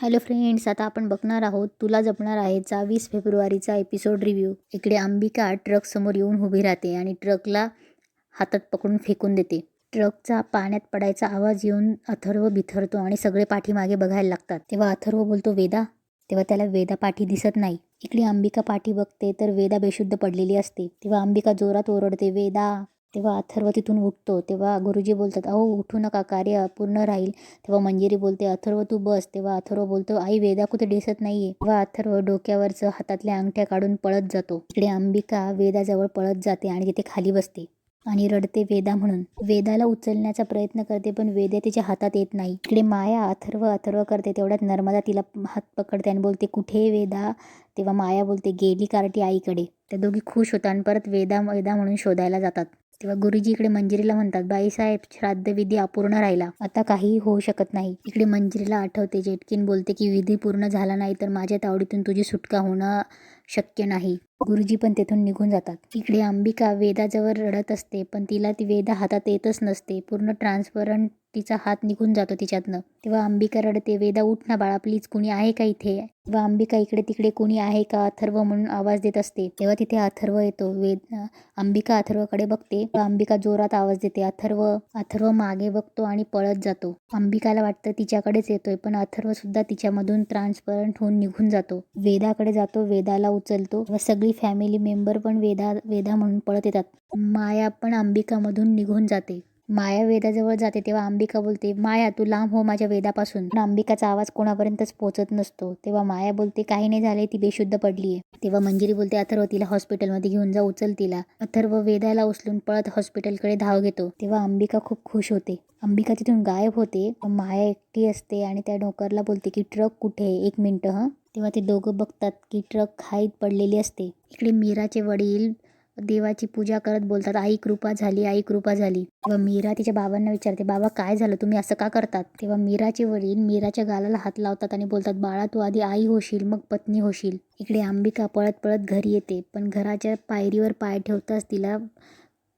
Hello friends आता आपण बघणार आहोत तुला जपणार आहेचा वीस फेब्रुवारीचा एपिसोड रिव्ह्यू इकडे अंबिका ट्रक समोर येऊन उभी राहते आणि ट्रकला हातात पकडून फेकून देते. ट्रकचा पाण्यात पडायचा आवाज येऊन अथर्व बिथरतो आणि सगळे पाठीमागे बघायला लागतात. तेव्हा अथर्व बोलतो वेदा. तेव्हा त्याला वेदा पाठी दिसत नाही. इकडे अंबिका पाठी बघते तर वेदा बेशुद्ध पडलेली असते. तेव्हा अंबिका जोरात ओरडते वेदा. तेव्हा अथर्व तिथून उठतो. तेव्हा गुरुजी बोलतात अहो उठू नका कार्य अपूर्ण राहील. तेव्हा मंजिरी बोलते अथर्व तू बस. तेव्हा अथर्व बोलतो आई वेदा कुठे दिसत नाहीये. तेव्हा अथर्व डोक्यावरचं हातातल्या अंगठ्या काढून पळत जातो. इकडे अंबिका वेदाजवळ पळत जाते आणि तिथे खाली बसते आणि रडते वेदा म्हणून. वेदाला उचलण्याचा प्रयत्न करते पण वेदा तिच्या हातात येत नाही. इकडे माया अथर्व अथर्व करते तेवढ्यात नर्मदा तिला हात पकडते आणि बोलते कुठे वेदा? तेव्हा माया बोलते गेली कार्टी आईकडे. त्या दोघी खुश होतात आणि परत वेदा वेदा म्हणून शोधायला जातात. तेव्हा गुरुजी इकडे मंजिरीला म्हणतात बाईसाहेब श्राद्धविधी अपूर्ण राहिला. आता काहीही होऊ शकत नाही. इकडे मंजिरीला आठवते जेटकीन बोलते की विधी पूर्ण झाला नाही तर माझ्या तावडीतून तुझी सुटका होणं शक्य नाही. गुरुजी पण तेथून निघून जातात. इकडे अंबिका वेदाजवळ रडत असते पण तिला ती वेदा हातात येतच नसते. पूर्ण ट्रान्सपरंट तिचा हात निघून जातो तिच्यातनं. तेव्हा अंबिका रडते वेदा उठ ना बाळा प्लीज कुणी आहे का इथे? तेव्हा अंबिका इकडे तिकडे कुणी आहे का? अथर्व म्हणून आवाज देत असते. तेव्हा तिथे अथर्व येतो. वेद अंबिका अथर्वकडे बघते. तेव्हा अंबिका जोरात आवाज देते. अथर्व अथर्व मागे बघतो आणि पळत जातो. अंबिकाला वाटतं तिच्याकडेच येतोय पण अथर्व सुद्धा तिच्यामधून ट्रान्सपरंट होऊन निघून जातो. वेदाकडे जातो वेदाला उचलतो. व सगळी फॅमिली मेंबर पण वेदा वेदा म्हणून पळत येतात. माया पण अंबिकामधून निघून जाते. माया वेदाजवळ जाते तेव्हा अंबिका बोलते माया तू लांब हो माझ्या वेदापासून. अंबिकाचा आवाज कोणापर्यंतच पोहोचत नसतो. तेव्हा माया बोलते काही नाही झाले ती बेशुद्ध पडली आहे तेव्हा मंजिरी बोलते अथर्व तिला हॉस्पिटलमध्ये घेऊन जा उचल तिला. अथर्व वेदाला उचलून पळत हॉस्पिटलकडे धाव घेतो. तेव्हा अंबिका खूप खुश होते. अंबिका तिथून गायब होते माया एकटी असते आणि त्या नोकरला बोलते की ट्रक कुठे आहे? एक मिनटं हं. तेव्हा ते दोघं बघतात की ट्रक खाईत पडलेली असते. इकडे मीराचे वडील देवाची पूजा करत बोलतात आई कृपा झाली आई कृपा झाली. तेव्हा मीरा तिच्या बाबांना विचारते बाबा काय झालं? तुम्ही असं का करतात? तेव्हा मीराचे वडील मीराच्या गालाला हात लावतात आणि बोलतात बाळा तू आधी आई होशील मग पत्नी होशील. इकडे अंबिका पळत पळत घरी येते पण घराच्या पायरीवर पाय ठेवताच तिला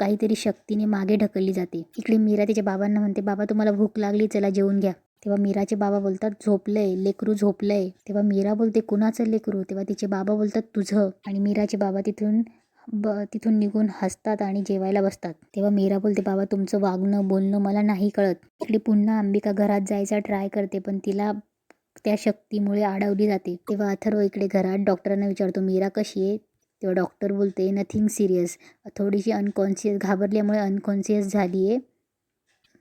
काहीतरी शक्तीने मागे ढकलली जाते. इकडे मीरा तिच्या बाबांना म्हणते बाबा तुम्हाला भूक लागली चला जेवून घ्या. तेव्हा मीराचे बाबा बोलतात झोपलंय लेकरू झोपलंय. तेव्हा मीरा बोलते कुणाचं लेकरू? तेव्हा तिचे बाबा बोलतात तुझं. आणि मीराचे बाबा तिथून ब तिथून निघून हसतात आणि जेवायला बसतात. तेव्हा मीरा बोलते बाबा तुमचं वागणं बोलणं मला नाही कळत. इकडे पुन्हा अंबिका घरात जायचा ट्राय करते पण तिला त्या शक्तीमुळे अडवली जाते. तेव्हा अथर्व इकडे घरात डॉक्टरांना विचारतो मीरा कशी आहे? तेव्हा डॉक्टर बोलते नथिंग सिरियस थोडीशी अनकॉन्शियस घाबरल्यामुळे अनकॉन्शियस झाली आहे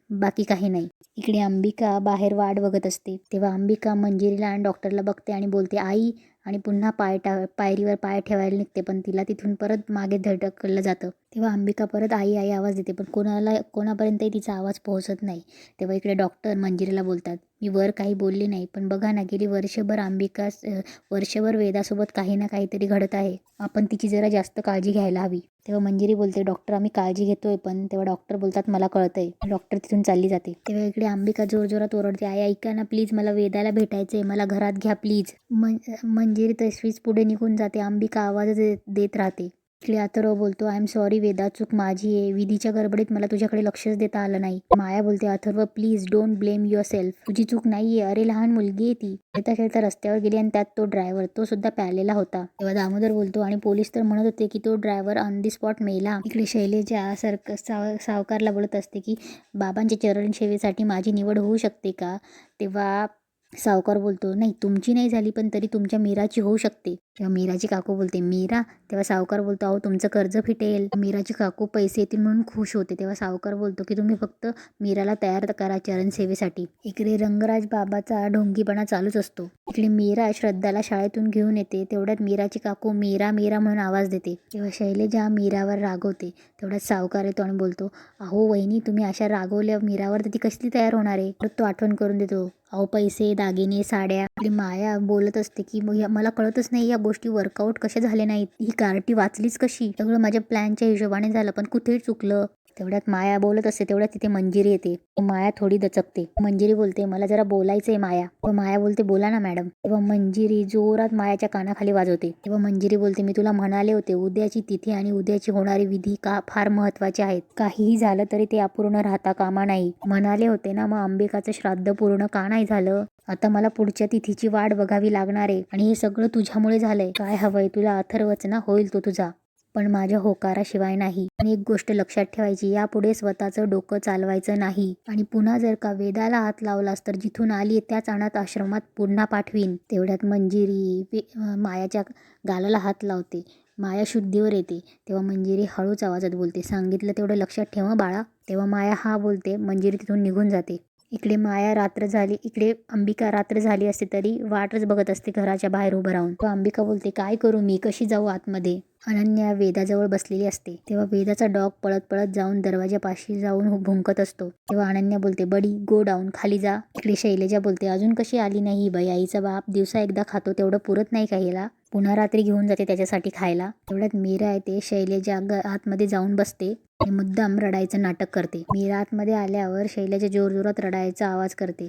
बाकी काही नाही. इकडे अंबिका बाहेर वाट बघत असते. तेव्हा अंबिका मंजिरीला आणि डॉक्टरला बघते आणि बोलते आई आणि पुन्हा पाय टा पायरीवर पाय ठेवायला निघते पण तिला तिथून परत मागे धडकलं जातं. तेव्हा अंबिका परत आई आई आवाज देते पण कोणाला कोणापर्यंतही तिचा आवाज पोहोचत नाही. तेव्हा इकडे डॉक्टर मंजिरीला बोलतात मी वर काही बोलले नाही पण बघा ना गेली वर्षभर अंबिका वर्षभर वेदासोबत काही ना काहीतरी घडत आहे. आपण तिची जरा जास्त काळजी घ्यायला हवी. तेव्हा मंजिरी बोलते डॉक्टर आम्ही काळजी घेतोय पण तेव्हा डॉक्टर बोलतात मला कळतंय. डॉक्टर तिथून चालली जाते. तेव्हा इकडे अंबिका जोरजोरात ओरडते आई ऐका ना प्लीज मला वेदाला भेटायचंय मला घरात घ्या प्लीज. मंजिरी तसवीच पुढे निघून जाते. अंबिका आवाज देत राहते. इकडे अथर्व बोलतो आय एम सॉरी वेदा चूक माझी आहे. विधीच्या गडबडीत मला तुझ्याकडे लक्षच देता आलं नाही. माया बोलते Atharva please don't blame yourself तुझी चूक नाहीये. अरे लहान मुलगी आहे ती. खेळता खेळता रस्त्यावर गेली आणि त्यात तो ड्रायव्हर तो सुद्धा प्यालेला होता. तेव्हा दामोदर बोलतो आणि पोलीस तर म्हणत होते की तो ड्रायव्हर ऑन दी स्पॉट मेला. इकडे शैलेजा सरक साव सावकारला बोलत असते की बाबांच्या चरण सेवेसाठी माझी निवड होऊ शकते का? तेव्हा सावकार बोलतो नाही तुमची नाही झाली पण तरी तुमच्या मीराची होऊ शकते. तेव्हा मीराची काकू बोलते मीरा तेव्हा सावकार बोलतो अहो तुमचं कर्ज फिटेल. मीराची काकू पैसे येतील म्हणून खुश होते. तेव्हा सावकार बोलतो की तुम्ही फक्त मीराला तयार करा चरणसेवेसाठी. इकडे रंगराज बाबाचा ढोंगीपणा चालूच असतो. इकडे मीरा श्रद्धाला शाळेतून घेऊन येते. तेवढ्यात मीराची काकू मीरा मीरा म्हणून आवाज देते. तेव्हा शैलेजा मीरावर रागवते. तेवढ्यात सावकार येतो आणि बोलतो अहो वहिनी तुम्ही अशा रागवल्या मीरावर तर ती कसली तयार होणार आहे? तर तो आठवण करून देतो. अहो पैसे दागिने साड्या आपली माया बोलत असते की मग मला कळतच नाही या गोष्टी वर्कआउट कशा झाल्या नाहीत? ही कार्टी वाचलीच कशी? सगळं माझ्या प्लॅनच्या हिशोबाने झालं पण कुठे चुकलं? तेवढ्यात माया बोलत असते तेवढ्यात तिथे मंजिरी येते. माया थोडी दचकते. मंजिरी बोलते मला जरा बोलायचंय माया. व माया बोलते बोला ना मॅडम. तेव्हा मंजिरी जोरात मायाच्या कानाखाली वाजवते. तेव्हा मंजिरी बोलते मी तुला म्हणाले होते उद्याची तिथी आणि उद्याची होणारी विधी का फार महत्त्वाचे आहेत? काहीही झालं तरी ते अपूर्ण राहता कामा नाही. म्हणाले होते ना मग अंबिकाचं श्राद्ध पूर्ण का नाही झालं? आता मला पुढच्या तिथीची वाट बघावी लागणार आहे आणि हे सगळं तुझ्यामुळे झालंय. काय हवंय तुला? अथर्वचना होईल तो तुझा. पण माझ्या होकाराशिवाय नाही. आणि एक गोष्ट लक्षात ठेवायची यापुढे स्वतःचं डोकं चालवायचं नाही. आणि पुन्हा जर का वेदाला हात लावलास तर जिथून आली त्याच अनाथ आश्रमात पुन्हा पाठवीन. तेवढ्यात मंजिरी मायाच्या गालाला हात लावते. माया शुद्धीवर येते. तेव्हा मंजिरी हळूच आवाजात बोलते. सांगितलं तेवढं लक्षात ठेवा बाळा. तेव्हा माया हा बोलते मंजिरी तिथून निघून जाते. इकडे माया रात्र झाली इकडे अंबिका रात्र झाली असते तरी वाटच बघत असते घराच्या बाहेर उभं राहून. अंबिका बोलते काय करू मी? कशी जाऊ आतमध्ये? अनन्या वेदाजवळ बसलेली असते. तेव्हा वेदाचा डॉग पळत पळत जाऊन दरवाजापाशी जाऊन भुंकत असतो. तेव्हा अनन्या बोलते बडी गो डाऊन खाली जा. इकडे शैलेजा बोलते अजून कशी आली नाही ही बाई? आईचा बाप दिवसा एकदा खातो तेवढं पुरत नाही काहीला पुन्हा रात्री घेऊन जाते त्याच्यासाठी खायला? तेवढ्यात मीरा येते शैलेजा ग- आतमध्ये जाऊन बसते. मी मुद्दाम रडायचं नाटक करते. मीरा आतमध्ये आल्यावर शैल्याच्या जोरजोरात रडायचा आवाज करते.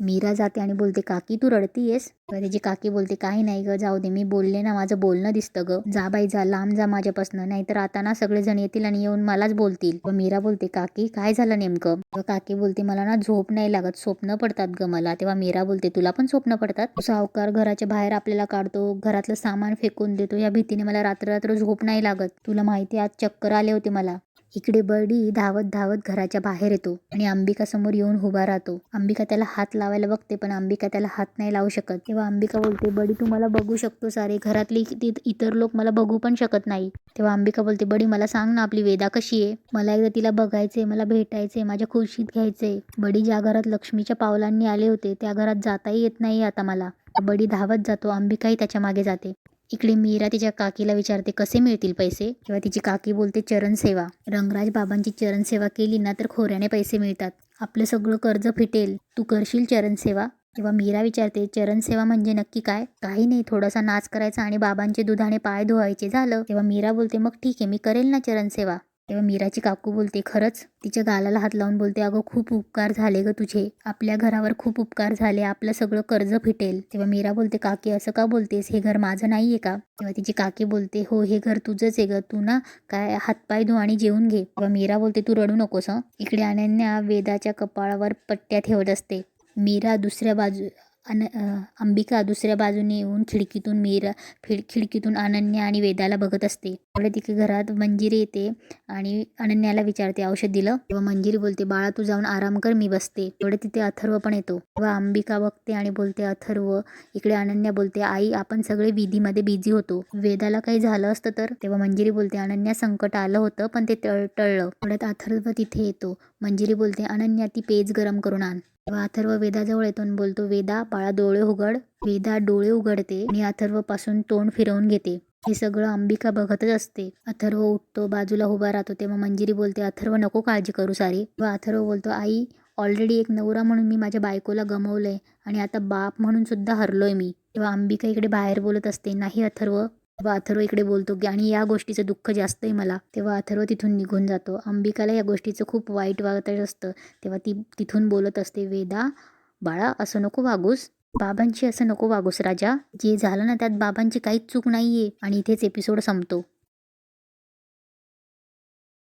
मीरा जाते आणि बोलते काकी तू रडतीयेस? तेव्हा त्याची काकी बोलते काही नाही ग जाऊ दे मी बोलले ना माझं बोलणं दिसतं ग. जा बाई जा लांब जा माझ्यापासनं नाहीतर आता ना सगळेजण येतील आणि येऊन मलाच बोलतील. व मीरा बोलते काकी काय झालं नेमकं? काकी बोलते मला ना झोप नाही लागत स्वप्न पडतात ग मला. तेव्हा मीरा बोलते तुला पण स्वप्न पडतात? सावकार घराच्या बाहेर आपल्याला काढतो घरातलं सामान फेकून देतो या भीतीने मला रात्र रात्र झोप नाही लागत. तुला माहिती आज चक्कर आले होते मला. इकडे बडी धावत धावत घराच्या बाहेर येतो आणि अंबिका समोर येऊन उभा राहतो. अंबिका त्याला हात लावायला बघते पण अंबिका त्याला हात नाही लावू शकत. तेव्हा अंबिका बोलते बडी तू मला बघू शकतो सारे. घरातली इतर लोक मला बघू पण शकत नाही. तेव्हा अंबिका बोलते बडी मला सांग ना आपली वेदा कशी आहे? मला एकदा तिला बघायचंय मला भेटायचंय माझ्या खुशीत घ्यायचंय. बडी ज्या घरात लक्ष्मीच्या पावलांनी आले होते त्या घरात जाताही येत नाही आता मला. बडी धावत जातो अंबिकाही त्याच्यामागे जाते. इकडे मीरा तिच्या काकीला विचारते कसे मिळतील पैसे? तेव्हा तिची काकी बोलते चरण सेवा. रंगराज बाबांची चरण सेवा केली ना तर खोऱ्याने पैसे मिळतात. आपलं सगळं कर्ज फिटेल. तू करशील चरण सेवा? तेव्हा मीरा विचारते चरण सेवा म्हणजे नक्की काय? काही नाही. थोडासा नाच करायचा आणि बाबांचे दुधाने पाय धुवायचे. झालं. तेव्हा मीरा बोलते मग ठीक आहे. मी करेल ना चरण सेवा? तेव्हा मीराची काकू बोलते खरंच? तिच्या गालाला हात लावून बोलते अगं खूप उपकार झाले ग तुझे. आपल्या घरावर खूप उपकार झाले. आपलं सगळं कर्ज फिटेल. तेव्हा मीरा बोलते काकी असं का बोलतेस? हे घर माझं नाही आहे का? तेव्हा तिची काकी बोलते हो हे घर तुझंच आहे ग. तू ना काय हातपाय धु आणि जेवून घे. तेव्हा मीरा बोलते तू रडू नकोस इकडे अनन्या वेदाच्या कपाळावर पट्ट्या ठेवत असते. मीरा दुसऱ्या बाजू अन अंबिका दुसऱ्या बाजूने येऊन खिडकीतून मीरा खिड खिडकीतून अनन्या आणि वेदाला बघत असते. त्यामुळे तिथे घरात मंजिरी येते आणि अनन्याला विचारते औषध दिलं? तेव्हा मंजिरी बोलते बाळा तू जाऊन आराम कर मी बसते. तेवढे तिथे अथर्व पण येतो. तेव्हा अंबिका बघते आणि बोलते अथर्व इकडे अनन्या बोलते आई आपण सगळे विधीमध्ये बिझी होतो. वेदाला काही झालं असतं तर? तेव्हा मंजिरी बोलते अनन्या संकट आलं होतं पण ते टळ टळलं. तेवढ्यात अथर्व तिथे येतो. मंजिरी बोलते अनन्या ती पेज गरम करून आण. तेव्हा अथर्व वेदाजवळ येतो आणि बोलतो वेदा बाळा डोळे उघड. वेदा डोळे उघडते आणि अथर्वपासून तोंड फिरवून घेते. हे सगळं अंबिका बघतच असते. अथर्व उठतो बाजूला उभा राहतो तेव्हा मंजिरी बोलते अथर्व नको काळजी करू सारी. तेव्हा अथर्व बोलतो आई ऑलरेडी एक नवरा म्हणून मी माझ्या बायकोला गमवलंय आणि आता बाप म्हणून सुद्धा हरलोय मी. तेव्हा अंबिका इकडे बाहेर बोलत असते नाही अथर्व तेव्हा अथर्व इकडे बोलतो की आणि या गोष्टीचं दुःख जास्त आहे मला. तेव्हा अथर्व तिथून निघून जातो. अंबिकाला या गोष्टीचं खूप वाईट वाटत असतं. तेव्हा ती तिथून बोलत असते वेदा बाळा असं नको वागूस. बाबांची असं नको वागूस राजा. जे झालं ना त्यात बाबांची काहीच चूक नाहीये. आणि इथेच एपिसोड संपतो.